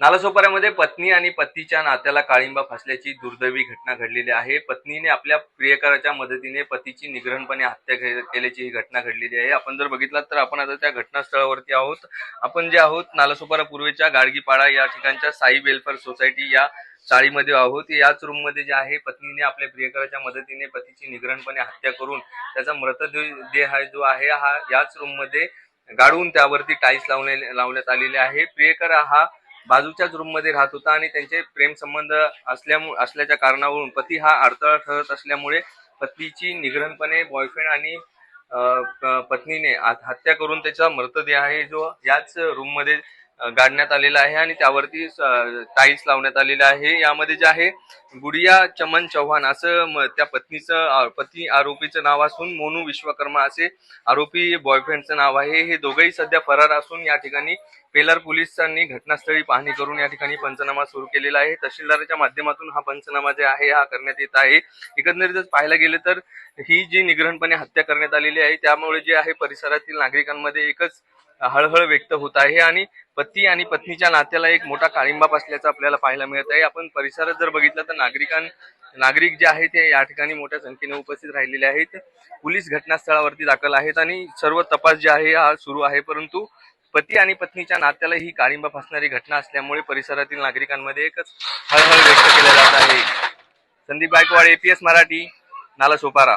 नालासोपाऱ्यामध्ये पत्नी आणि पतीच्या नात्याला काळिंबा फासल्याची दुर्दैवी घटना घडलेली आहे. पत्नीने आपल्या प्रियकराच्या मदतीने पतीची निग्रहणपणे हत्या के- केल्याची ही घटना घडलेली आहे. आपण जर बघितलात तर आपण आता त्या घटनास्थळावरती आहोत. आपण जे आहोत नालासोपारा पूर्वेच्या गाडगीपाडा या ठिकाणच्या साई वेलफेअर सोसायटी या चाळीमध्ये आहोत. याच रूममध्ये जे आहे पत्नीने आपल्या प्रियकराच्या मदतीने पतीची निग्रहणपणे हत्या करून त्याचा मृतदेह आहे जो आहे हा याच रूममध्ये गाडून त्यावरती टाईल्स लावले लावण्यात आलेले आहे. प्रियकर हा बाजूच्याच रूममध्ये राहत होता आणि त्यांचे प्रेम संबंध असल्यामुळे असल्याच्या कारणावरून पती हा अडथळा ठरत असल्यामुळे पत्नीची निग्रहणपणे बॉयफ्रेंड आणि पत्नीने हत्या करून त्याचा मृतदेह आहे जो याच रूममध्ये गाडण्यात आलेला आहे आणि त्यावरती टाईल्स लावण्यात आलेला आहे. यामध्ये जे आहे गुडिया चमन चव्हाण असं त्या पत्नीचं पत्नी आरोपीचं नाव असून मोनू विश्वकर्मा असे आरोपी बॉयफ्रेंडचं नाव आहे. हे दोघंही सध्या फरार असून या ठिकाणी पेलर पोलिसांनी घटनास्थळी पाहणी करून या ठिकाणी पंचनामा सुरू केलेला आहे. तहसीलदाराच्या माध्यमातून हा पंचनामा जे आहे हा करण्यात येत आहे. एकंदरीतच पाहायला गेलं तर ही जी निग्रहणपणे हत्या करण्यात आलेली आहे त्यामुळे जे आहे परिसरातील नागरिकांमध्ये एकच हळहळ व्यक्त होत आहे आणि पती आणि पत्नीच्या नात्याला एक मोठा काळिंबा असल्याचं आपल्याला पाहायला मिळत आहे. आपण परिसरात जर बघितलं तर नागरिकां नागरिक जे आहेत ते या ठिकाणी मोठ्या संख्येने उपस्थित राहिलेले आहेत. पोलीस घटनास्थळावरती दाखल आहेत आणि सर्व तपास जे आहे हा सुरू आहे. परंतु पती आणि पत्नीच्या नात्याला ही काळिंबा फासणारी घटना असल्यामुळे परिसरातील नागरिकांमध्ये एकच हळहळ व्यक्त केल्या जात आहे. संदीप गायकवाड एपीएस मराठी नाला सोपारा